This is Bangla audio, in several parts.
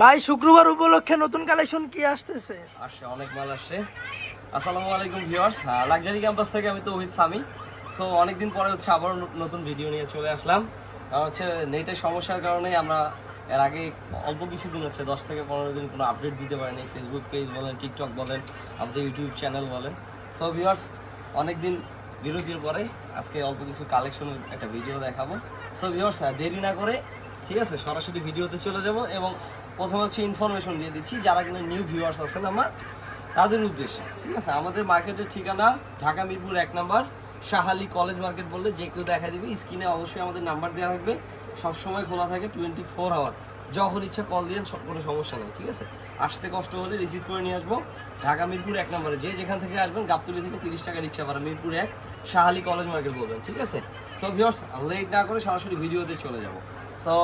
ভাই, শুক্রবার উপলক্ষে নতুন কালেকশন কি আসতেছে? আসছে অনেক মাল আসছে আসসালামু আলাইকুম ভিউয়ার্স। লাক্সারি ক্যাম্পাস থেকে আমি তো উইথ সামি। সো অনেকদিন পরে হচ্ছে আবার নতুন ভিডিও নিয়ে চলে আসলাম। কারণ হচ্ছে নেটের সমস্যার কারণে আমরা এর আগে অল্প কিছুদিন হচ্ছে, দশ থেকে পনেরো দিন কোনো আপডেট দিতে পারিনি। ফেসবুক পেজ বলেন টিকটক বলেন, আমাদের ইউটিউব চ্যানেল বলেন। সো ভিউয়ার্স অনেকদিন বিরতির পরে আজকে অল্প কিছু কালেকশনের একটা ভিডিও দেখাবো। সো ভিউয়ার্স দেরি না করে, ঠিক আছে, সরাসরি ভিডিওতে চলে যাব এবং প্রথমে হচ্ছে ইনফরমেশন দিয়ে দিচ্ছি, যারা কিনা নিউ ভিউয়ার্স আছেন আমার, তাদের উদ্দেশ্যে, ঠিক আছে? আমাদের মার্কেটের ঠিকানা ঢাকা মিরপুর এক নাম্বার শাহালি কলেজ মার্কেট বললে যে কেউ দেখা দিবে স্ক্রিনে অবশ্যই আমাদের নাম্বার দেওয়া থাকবে, সবসময় খোলা থাকে টোয়েন্টি ফোর আওয়ার যখন ইচ্ছা কল দিয়ে কোনো সমস্যা নেই, ঠিক আছে? আসতে কষ্ট হলে রিসিভ করে নিয়ে আসব। ঢাকা মিরপুর এক নম্বরে, যে যেখান থেকে আসবেন, গাবতলি থেকে তিরিশ টাকা রিক্সা ভাড়া, মিরপুর এক শাহালি কলেজ মার্কেট বলবেন, ঠিক আছে? সো ভিউয়ার্স লেট না করে সরাসরি ভিডিওতে চলে যাব। সো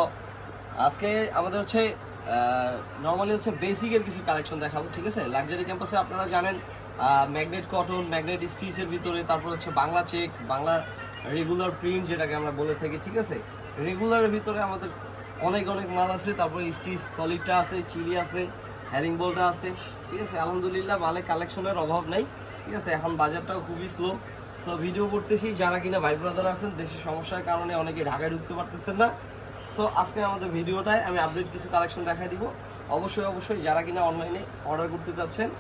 আজকে আমাদের হচ্ছে নর্মালি হচ্ছে বেসিকের কিছু কালেকশন দেখাবো, ঠিক আছে? লাক্সারি ক্যাম্পাসে আপনারা জানেন ম্যাগনেট কটন ম্যাগনেট স্টিচের ভিতরে, তারপর হচ্ছে Bangla check Bangla regular print যেটাকে আমরা বলে থাকি, ঠিক আছে? রেগুলারের ভিতরে আমাদের অনেক অনেক মাল আছে, তারপরে স্টিচ সলিডটা আছে চিলি আছে হ্যারিং বলটা আছে, ঠিক আছে? আলহামদুলিল্লাহ মালে কালেকশনের অভাব নাই, ঠিক আছে? এখন বাজারটাও খুবই স্লো সো ভিডিও করতেছি, যারা কিনা ভাই ব্রাদার আছেন, দেশের সমস্যার কারণে অনেকে ঢাকায় ঢুকতে পারতেছেন না। সো আজকে আমাদের ভিডিওটায় আমি আপডেট কিছু কালেকশন দেখাই দিব। অবশ্যই অবশ্যই যারা কিনা অনলাইনে অর্ডার করতে চাচ্ছেন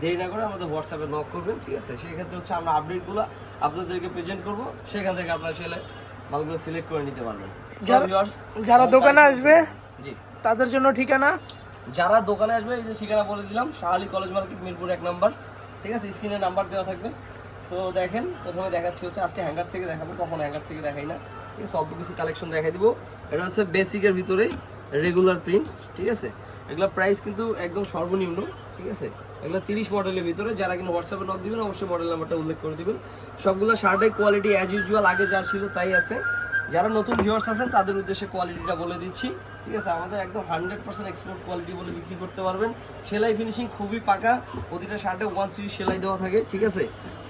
দেরি না করে আমাদের হোয়াটসঅ্যাপে নক করবেন ঠিক আছে? সেই ক্ষেত্রে হচ্ছে আমরা আপডেটগুলো আপনাদেরকে প্রেজেন্ট করব। সেখান থেকে আপনারা ছেলে মালগুলো সিলেক্ট করে নিতে পারবেন। যারা- দোকানে আসবে জি। তাদের জন্য ঠিকানা? যারা দোকানে আসবে এই যে ঠিকানা বলে দিলাম শাহালি কলেজ মার্কেট মিরপুর এক নাম্বার। ঠিক আছে? স্ক্রিনে নাম্বার দেওয়া থাকবে। সো দেখেন প্রথমে দেখাচ্ছি হচ্ছে আজকে হ্যাঙ্গার থেকে দেখাবো কখন হ্যাঙ্গার থেকে দেখাই না। ঠিক আছে? সব কিছু কালেকশন দেখাই দিব। এটা হচ্ছে বেসিকের ভিতরে রেগুলার প্রিন্ট ঠিক আছে? এগুলো প্রাইস কিন্তু একদম সর্বনিম্ন, ঠিক আছে? এগুলো তিরিশ মডেলের ভিতরে, যারা কিন্তু হোয়াটসঅ্যাপে নক দিবেন, অবশ্যই মডেল নাম্বারটা উল্লেখ করে দিবেন। সবগুলো শার্টের কোয়ালিটি অ্যাজ ইউজুয়াল আগে যা ছিল তাই আছে। যারা নতুন ভিউয়ার্স আছেন, তাদের উদ্দেশ্যে কোয়ালিটিটা বলে দিচ্ছি, ঠিক আছে? আমাদের একদম হান্ড্রেড পার্সেন্ট এক্সপোর্ট কোয়ালিটি বলে বিক্রি করতে পারবেন। সেলাই ফিনিশিং খুবই পাকা, প্রতিটা শার্টে ওয়ান থ্রি সেলাই দেওয়া থাকে, ঠিক আছে?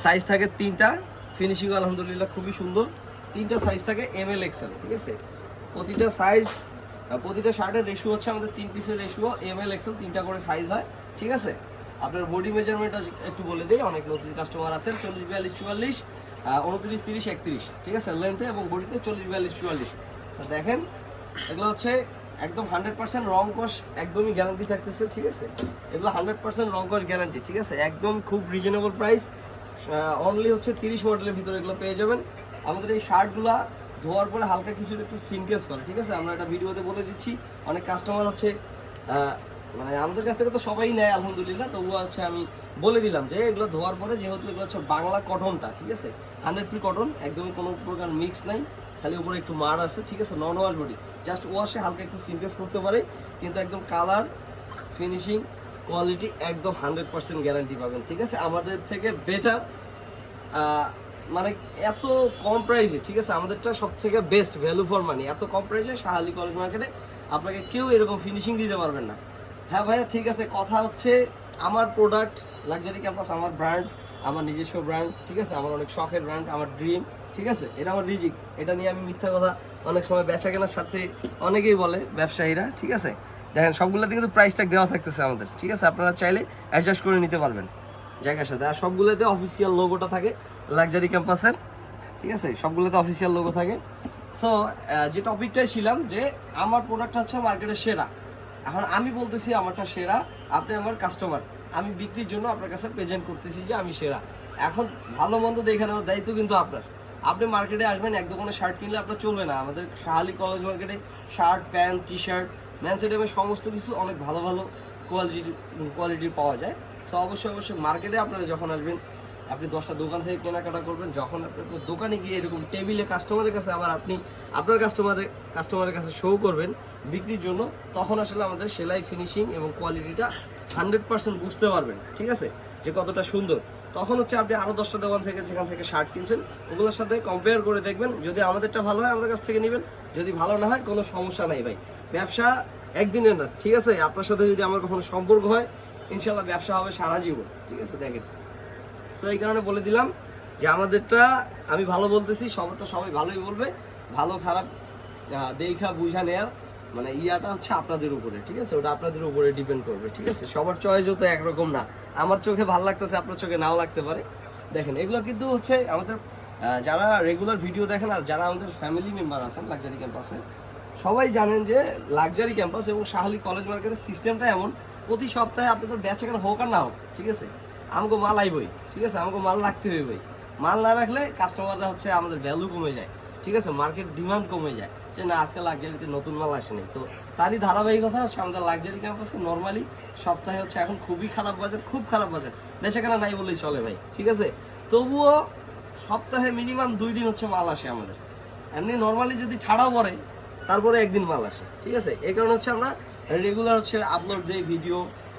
সাইজ থাকে তিনটা ফিনিশিং আলহামদুলিল্লাহ খুবই সুন্দর। তিনটা সাইজ থাকে এম এল এক্সেল ঠিক আছে? প্রতিটা সাইজ প্রতিটা শার্টের রেশিও হচ্ছে আমাদের তিন পিসের রেশিও এম এল এক্সেল তিনটা করে সাইজ হয়, ঠিক আছে? আপনার বডি মেজারমেন্টটা একটু বলে দিই, অনেক নতুন কাস্টমার আছেন, চল্লিশ, বিয়াল্লিশ, চুয়াল্লিশ উনত্রিশ, তিরিশ, একত্রিশ, ঠিক আছে? লেন্থে এবং বডিতে চল্লিশ, বিয়াল্লিশ, চুয়াল্লিশ। দেখেন, এগুলো হচ্ছে একদম হান্ড্রেড পার্সেন্ট রং কস, একদমই গ্যারান্টি থাকতেছে, ঠিক আছে? এগুলো হান্ড্রেড পার্সেন্ট রং কস গ্যারান্টি ঠিক আছে? একদম খুব রিজনেবল প্রাইস অনলি হচ্ছে তিরিশ মডেলের ভিতরে এগুলো পেয়ে যাবেন। আমাদের এই শার্টগুলা ধোয়ার পরে হালকা কিছু একটু সিনকেস করে, ঠিক আছে? আমরা একটা ভিডিওতে বলে দিচ্ছি, অনেক কাস্টমার হচ্ছে মানে আমাদের কাছ থেকে তো সবাই নেয়, আলহামদুলিল্লাহ। তবুও হচ্ছে আমি বলে দিলাম যে, এগুলো ধোয়ার পরে যেহেতু এগুলো হচ্ছে বাংলা কটনটা ঠিক আছে? হান্ড্রেড পি কটন একদমই কোনো প্রকার মিক্স নাই, খালি উপরে একটু মার আছে, ঠিক আছে? নন ওয়াশ বডি জাস্ট ওয়াশে হালকা একটু সিনকেস করতে পারে, কিন্তু একদম কালার ফিনিশিং কোয়ালিটি একদম হান্ড্রেড পার্সেন্ট গ্যারান্টি পাবেন, ঠিক আছে? আমাদের থেকে বেটার মানে এত কম প্রাইসে ঠিক আছে? আমাদেরটা সব থেকে বেস্ট ভ্যালু ফর মানি এত কম প্রাইসে শাহালি কলেজ মার্কেটে আপনাকে কেউ এরকম ফিনিশিং দিতে পারবেন না। হ্যাঁ ভাইয়া, ঠিক আছে, কথা হচ্ছে আমার প্রোডাক্ট লাক্সারি ক্যাম্পাস আমার ব্র্যান্ড আমার নিজস্ব ব্র্যান্ড ঠিক আছে? আমার অনেক শখের ব্র্যান্ড আমার ড্রিম ঠিক আছে? এটা আমার রিজিক। এটা নিয়ে আমি মিথ্যা কথা অনেক সময় বেচা কেনার সাথে অনেকেই বলে, ব্যবসায়ীরা, ঠিক আছে? দেখেন সবগুলোতে কিন্তু প্রাইস ট্যাগ দেওয়া থাকতেছে আমাদের, ঠিক আছে? আপনারা চাইলে অ্যাডজাস্ট করে নিতে পারবেন। জায়গার সাথে আর সবগুলোতে অফিসিয়াল লোগোটা থাকে। লাক্সারি ক্যাম্পাসের ঠিক আছে? সবগুলোতে অফিসিয়াল লোগো থাকে। সো যে টপিকটাই ছিলাম যে আমার প্রোডাক্ট হচ্ছে মার্কেটের সেরা। এখন আমি বলতেছি আমারটা সেরা, আপনি আমার কাস্টমার আমি বিক্রির জন্য আপনার কাছে প্রেজেন্ট করতেছি যে আমি সেরা। এখন ভালো মন্দ দেখে নেওয়ার দায়িত্ব কিন্তু আপনার। আপনি মার্কেটে আসবেন, এক দোকানে শার্ট কিনলে আপনার চলবে না। আমাদের শাহালি কলেজ মার্কেটে shirt pant T shirt man সেটেমের সমস্ত কিছু অনেক ভালো ভালো কোয়ালিটির কোয়ালিটির পাওয়া যায়। সো অবশ্যই অবশ্যই মার্কেটে আপনারা যখন আসবেন আপনি দশটা দোকান থেকে কেনাকাটা করবেন, যখন আপনি আপনার দোকানে গিয়ে এরকম টেবিলে কাস্টমারের কাছে আবার আপনি আপনার কাস্টমারের কাস্টমারের কাছে শো করবেন বিক্রির জন্য, তখন আসলে আমাদের সেলাই ফিনিশিং এবং কোয়ালিটিটা হান্ড্রেড পার্সেন্ট বুঝতে পারবেন, ঠিক আছে? যে কতটা সুন্দর। তখন হচ্ছে আপনি আরও দশটা দোকান থেকে, যেখান থেকে শার্ট কিনছেন, ওগুলোর সাথে কম্পেয়ার করে দেখবেন, যদি আমাদেরটা ভালো হয়, আমাদের কাছ থেকে নেবেন, যদি ভালো না হয়, কোনো সমস্যা নাই ভাই। ব্যবসা একদিনের না, ঠিক আছে? আপনার সাথে যদি আমার কখনো সম্পর্ক হয় ইনশাল্লাহ ব্যবসা হবে সারা জীবন, ঠিক আছে? দেখেন। সো এই কারণে বলে দিলাম যে আমাদেরটা, আমি ভালো বলতেছি, সবারটা সবাই ভালোই বলবে। ভালো, খারাপ দেখা, বুঝা, নেয়ার মানে ইয়াটা হচ্ছে আপনাদের উপরে, ঠিক আছে? ওটা আপনাদের উপরে ডিপেন্ড করবে, ঠিক আছে? সবার চয়েসও তো একরকম না। আমার চোখে ভালো লাগতেছে, আপনার চোখে নাও লাগতে পারে। দেখেন, এগুলো কিন্তু হচ্ছে আমাদের যারা রেগুলার ভিডিও দেখেন আর যারা আমাদের ফ্যামিলি মেম্বার আছেন লাক্সারি ক্যাম্পাসে সবাই জানেন যে লাক্সারি ক্যাম্পাস এবং শাহালি কলেজ মার্কেটের সিস্টেমটা এমন। প্রতি সপ্তাহে আপনাদের বেচাকেনা হোক আর না হোক, ঠিক আছে? আমাকে মাল আইবই, ঠিক আছে? আমাকে মাল রাখতে হইবই। মাল না রাখলে কাস্টমাররা হচ্ছে আমাদের ভ্যালু কমে যায়, ঠিক আছে? মার্কেট ডিমান্ড কমে যায়। যে না, আজকে লাক্সারিতে নতুন মাল আসেনি। তো তারই ধারাবাহিকতা হচ্ছে আমাদের লাক্সারি ক্যাম্পাসে নর্মালি সপ্তাহে হচ্ছে এখন খুবই খারাপ বাজার খুব খারাপ বাজার বেচাকেনা নাই বললেই চলে ভাই, ঠিক আছে? তবুও সপ্তাহে মিনিমাম দুই দিন হচ্ছে মাল আসে আমাদের। এমনি নর্মালি যদি ছাড়াও পড়ে, তারপরে একদিন মাল আসে, ঠিক আছে? এই কারণে হচ্ছে আমরা রেগুলার হচ্ছে আপলোড দেই ভিডিও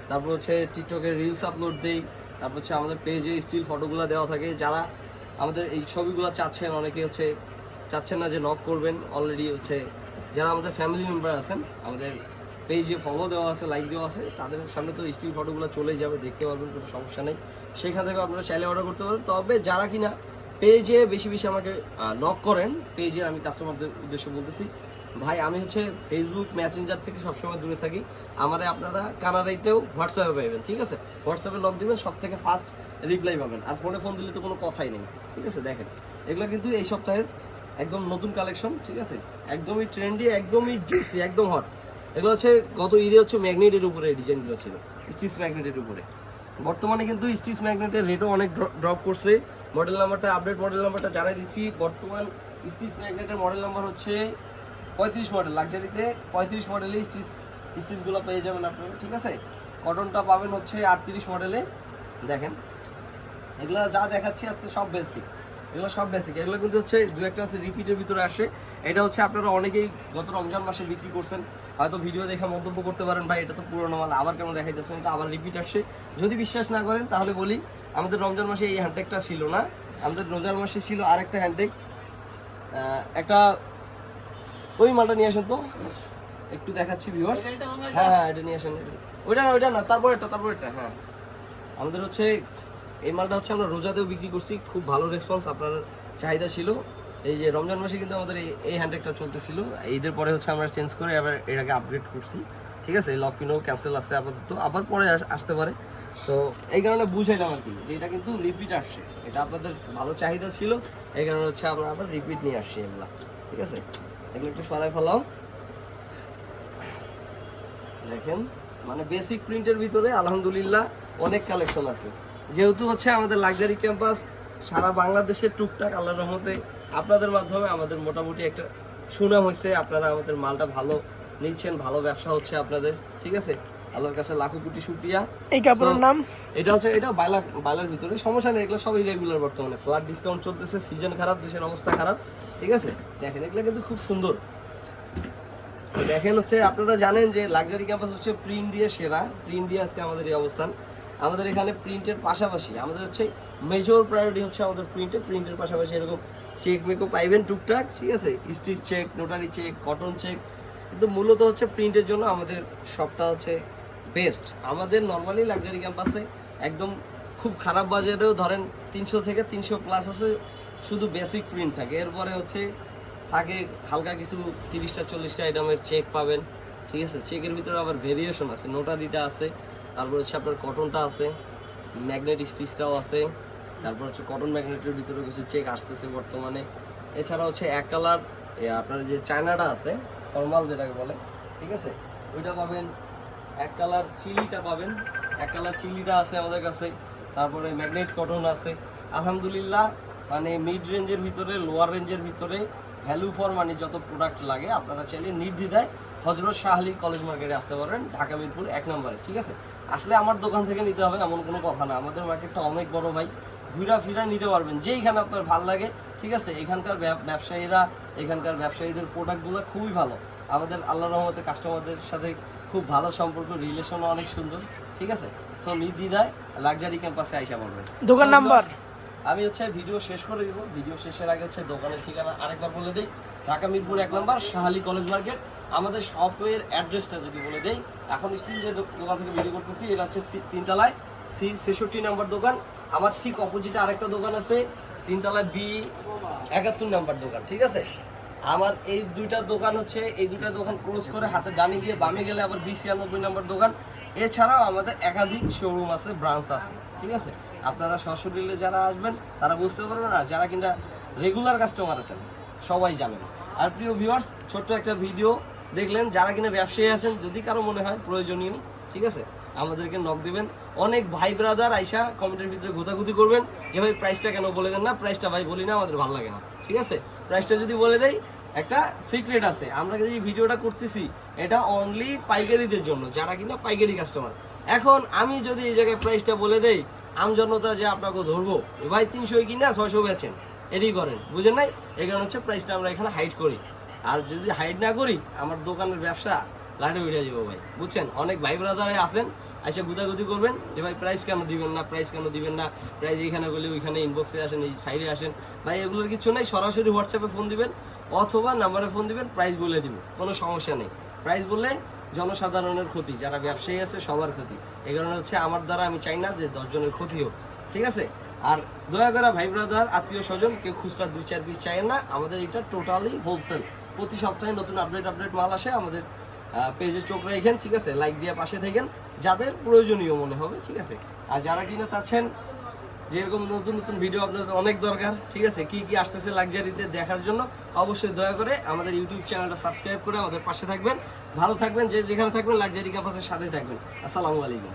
তারপর হচ্ছে টিকটকে রিলস আপলোড দেই। তারপর হচ্ছে আমাদের পেজে স্টিল ফটোগুলো দেওয়া থাকে। যারা আমাদের এই ছবিগুলো চাচ্ছেন, অনেকে হচ্ছে চাচ্ছেন না যে নক করবেন। অলরেডি হচ্ছে যারা আমাদের ফ্যামিলি মেম্বার আছেন, আমাদের পেজে ফলো দেওয়া আছে লাইক দেওয়া আছে, তাদের সামনে তো স্টিল ফটোগুলো চলে যাবে, দেখতে পারবেন, কোনো সমস্যা নেই। সেখান থেকে আপনারা চাইলে অর্ডার করতে পারেন। তবে যারা কিনা পেজে বেশি বেশি আমাকে নক করেন পেজে আমি কাস্টমারদের উদ্দেশ্যে বলতেছি ভাই, আমি হচ্ছে ফেসবুক মেসেঞ্জার থেকে সবসময় দূরে থাকি। আমারে আপনারা কানাডাইতেও হোয়াটসঅ্যাপে পাবেন ঠিক আছে? হোয়াটসঅ্যাপে লক দিবেন সব থেকে ফার্স্ট রিপ্লাই পাবেন। আর ফোনে ফোন দিলে তো কোনো কথাই নেই, ঠিক আছে? দেখেন, এগুলো কিন্তু এই সপ্তাহের একদম নতুন কালেকশন ঠিক আছে? একদমই ট্রেন্ডি একদমই জুসি একদম হট এগুলো হচ্ছে, গত ঈদে হচ্ছে ম্যাগনেটের উপরে ডিজাইনগুলো ছিল স্টিচ ম্যাগনেটের উপরে। বর্তমানে কিন্তু স্টিচ ম্যাগনেটের রেটও অনেক ড্রপ করছে। মডেল নাম্বারটা আপডেট মডেল নাম্বারটা জানাই দিচ্ছি। বর্তমান স্টিচ ম্যাগনেটের মডেল নাম্বার হচ্ছে পঁয়ত্রিশ মডেল লাক্সারিতে পঁয়ত্রিশ মডেলে স্টিচ স্টিচগুলো পেয়ে যাবেন আপনারা, ঠিক আছে? কটনটা পাবেন হচ্ছে আটত্রিশ মডেলে দেখেন, এগুলো যা দেখাচ্ছি আজকে সব বেসিক এগুলো সব বেসিক এগুলো কিন্তু হচ্ছে দু একটা আছে রিপিটের ভিতরে আসে। এটা হচ্ছে আপনারা অনেকেই গত রমজান মাসে বিক্রি করছেন। হয়তো ভিডিও দেখে মন্তব্য করতে পারেন, ভাই, এটা তো পুরোনো মাল, আবার কেন দেখাইতেছেন? এটা আবার রিপিট আসছে। যদি বিশ্বাস না করেন, তাহলে বলি, আমাদের রমজান মাসে এই হ্যান্ডটেকটা ছিল না। আমাদের রোজার মাসে ছিল আরেকটা হ্যান্ডটেক একটা ওই মালটা নিয়ে আসেন তো। একটু দেখাচ্ছি ভিউয়ার্স হ্যাঁ হ্যাঁ এটা নিয়ে আসেন। ওইটা না ওইটা না তারপর এটা তারপর এটা হ্যাঁ। আমাদের হচ্ছে, এই মালটা হচ্ছে আমরা রোজাতেও বিক্রি করছি। খুব ভালো রেসপন্স আপনার চাহিদা ছিল। এই যে রমজান মাসে কিন্তু আমাদের এই এই হ্যান্ডটেকটা চলতেছিল। ঈদের পরে হচ্ছে আমরা চেঞ্জ করে আবার এটাকে আপগ্রেড করছি। ঠিক আছে? লকিনো ক্যান্সেল আছে আপাতত। আবার পরে আসতে পারে। তো এই কারণে বুঝাইলাম আর কি যে এটা কিন্তু রিপিট আসছে। এটা আপনাদের ভালো চাহিদা ছিল। এই কারণে হচ্ছে আমরা আবার রিপিট নিয়ে আসছি এগুলা। ঠিক আছে? এগুলো একটু সরাই ফেলাম দেখেন মানে বেসিক প্রিন্টের ভিতরে, আলহামদুলিল্লাহ, অনেক কালেকশন আছে। যেহেতু হচ্ছে আমাদের লাক্সারি ক্যাম্পাস সারা বাংলাদেশের টুকটাক আল্লাহ রহমতে আপনাদের মাধ্যমে আমাদের মোটামুটি একটা সুনাম হয়েছে। আপনারা আমাদের মালটা ভালো নিচ্ছেন, ভালো ব্যবসা হচ্ছে আপনাদের, ঠিক আছে? আল্লাহর কাছে লাখো কোটি শুক্রিয়া। এই কাপড়ের নাম? এটা হচ্ছে এটা বাইলা বাইলার ভিতরে। সমস্যা নেই এগুলো সবই রেগুলার বর্তমানে। ফ্ল্যাট ডিসকাউন্ট চলতেছে সিজন খারাপ দেশের অবস্থা খারাপ। ঠিক আছে? দেখেন এগুলো কিন্তু খুব সুন্দর। দেখেন হচ্ছে আপনারা জানেন যে লাক্সারি ক্যাম্পাস হচ্ছে প্রিন্ট দিয়ে সেরা। প্রিন্ট দিয়ে আজকে আমাদের এই অবস্থান। আমাদের এখানে প্রিন্টের পাশাপাশি আমাদের হচ্ছে মেজর প্রায়োরিটি হচ্ছে আমাদের প্রিন্টে প্রিন্টের পাশাপাশি এরকম চেক মেকও পাইবেন টুকটাক ঠিক আছে? Stitch check notary check cotton check কিন্তু মূলত হচ্ছে প্রিন্টের জন্য আমাদের সবটা হচ্ছে বেস্ট আমাদের নর্মালি লাক্সারি ক্যাম্পাসে একদম খুব খারাপ বাজারেও ধরেন তিনশো থেকে তিনশো প্লাস হচ্ছে শুধু বেসিক প্রিন্ট থাকে। এরপরে হচ্ছে থাকে হালকা কিছু তিরিশটা, চল্লিশটা আইটেমের চেক পাবেন, ঠিক আছে? চেকের ভিতরে আবার ভেরিয়েশন আছে নোটারিটা আছে, তারপর হচ্ছে আপনার কটনটা আছে ম্যাগনেট স্টিচটাও আছে, তারপর হচ্ছে কটন ম্যাগনেটের ভিতরে কিছু চেক আসতেছে বর্তমানে। এছাড়া হচ্ছে এক কালার আপনার যে চায়নাটা আছে ফর্মাল যেটাকে বলে, ঠিক আছে? ওইটা পাবেন এক কালার চিলিটা পাবেন, এক কালার চিলিটা আছে আমাদের কাছে, তারপরে ম্যাগনেট কটন আছে। আলহামদুলিল্লাহ মানে মিড রেঞ্জের ভিতরে লোয়ার রেঞ্জের ভিতরে ভ্যালু ফর মানে যত প্রোডাক্ট লাগে, আপনারা চাইলে নির্দ্বিধায় হজরত শাহলি কলেজ মার্কেটে আসতে পারেন ঢাকা মিরপুর এক নম্বরে, ঠিক আছে? আসলে আমার দোকান থেকে নিতে হবে, এমন কোনো কথা না। আমাদের মার্কেটটা অনেক বড় ভাই, ঘুরা ফিরা নিতে পারবেন, যেইখানে আপনার ভালো লাগে, ঠিক আছে? এখানকার ব্যবসায়ীরা, এখানকার ব্যবসায়ীদের প্রোডাক্টগুলো খুবই ভালো। আমাদের আল্লাহ রহমতের কাস্টমারদের সাথে খুব ভালো সম্পর্ক রিলেশনও অনেক সুন্দর ঠিক আছে? সো নির্দ্বিধায় লাক্সারি ক্যাম্পাসে আইসা পড়বেন। দোকান নাম্বার? আমি হচ্ছে ভিডিও শেষ করে দিব। ভিডিও শেষের আগে হচ্ছে দোকানের ঠিকানা আরেকবার বলে দিই। ঢাকা মিরপুর এক নম্বর শাহালি কলেজ মার্কেট আমাদের শপের অ্যাড্রেসটা যদি বলে দেই এখন স্টিল যে দোকান থেকে ভিডিও করতেছি এটা হচ্ছে সি- তিনতলায় সি ছেষট্টি নাম্বার দোকান। আমার ঠিক অপোজিটে আরেকটা দোকান আছে তিনতলায় বি একাত্তর নাম্বার দোকান ঠিক আছে? আমার এই দুইটা দোকান হচ্ছে, এই দুইটা দোকান ক্লোজ করে হাতে ডানি গিয়ে বামে গেলে আবার বিশ ছিয়ানব্বই নম্বর দোকান। এছাড়াও আমাদের একাধিক শোরুম আছে ব্রাঞ্চ আছে, ঠিক আছে? আপনারা সশরীরে যারা আসবেন, তারা বুঝতে পারবেন আর যারা কিনা রেগুলার কাস্টমার আছেন, সবাই জানেন। আর প্রিয় ভিউয়ার্স ছোট্ট একটা ভিডিও দেখলেন, যারা কিনা ব্যবসায়ী আছেন, যদি কারও মনে হয় প্রয়োজনীয়, ঠিক আছে? আমাদেরকে নক দেবেন। অনেক ভাই ব্রাদার আইসা কমেন্টের ভিতরে গোতাগুতি করবেন এ ভাই প্রাইসটা কেন বলে দেন না? প্রাইসটা ভাই বলি না, আমাদের ভালো লাগে না, ঠিক আছে? প্রাইসটা যদি বলে দেই একটা সিক্রেট আছে। আমরা যে ভিডিওটা করতেছি, এটা অনলি পাইকারিদের জন্য, যারা কিনা পাইকারি কাস্টমার এখন আমি যদি এই জায়গায় প্রাইসটা বলে দেই, আমজনতা যে আপনাকে ধরবো ভাই তিনশো কিনা, ছয়শো বেচেন। এটাই করেন, বুঝেন নাই? এই কারণে হচ্ছে প্রাইসটা আমরা এখানে হাইড করি। আর যদি হাইড না করি, আমার দোকানের ব্যবসা লাইটে উঠে যাব ভাই, বুঝছেন? অনেক ভাই ব্রাদারে আছেন এসে গুদাগুদি করবেন, যে ভাই প্রাইস কেন দিবেন না প্রাইস কেন দিবেন না? প্রাইস এইখানে গেলে ওইখানে ইনবক্সে আসেন, এই সাইডে আসেন। ভাই এগুলোর কিছু নেই, সরাসরি হোয়াটসঅ্যাপে ফোন দিবেন। অথবা নাম্বারে ফোন দিবেন প্রাইস বলে দিব, কোনো সমস্যা নেই। প্রাইস বললে জনসাধারণের ক্ষতি, যারা ব্যবসায়ী আছে, সবার ক্ষতি। এই কারণে হচ্ছে আমার দ্বারা আমি চাই না যে দশজনের ক্ষতি হোক, ঠিক আছে? আর দয়া করে ভাই ব্রাদার আত্মীয় স্বজন, কেউ খুচরা দুই চার পিস চাই না, আমাদের এটা টোটালি হোলসেল প্রতি সপ্তাহে নতুন আপডেট আপডেট মাল আসে আমাদের পেজে চোখ রাখেন, ঠিক আছে? লাইক দিয়ে পাশে থাকেন, যাদের প্রয়োজনীয় মনে হবে, ঠিক আছে? আর যারা কিনা চাচ্ছেন যেরকম নতুন নতুন ভিডিও আপনাদের অনেক দরকার, ঠিক আছে? কি কি আসতেছে লাক্সারিতে দেখার জন্য, অবশ্যই দয়া করে আমাদের ইউটিউব চ্যানেলটা সাবস্ক্রাইব করে আমাদের পাশে থাকবেন। ভালো থাকবেন, যে যেখানে থাকবেন লাক্সারি ক্যাম্পাসের সাথে থাকবেন। আসসালামু আলাইকুম।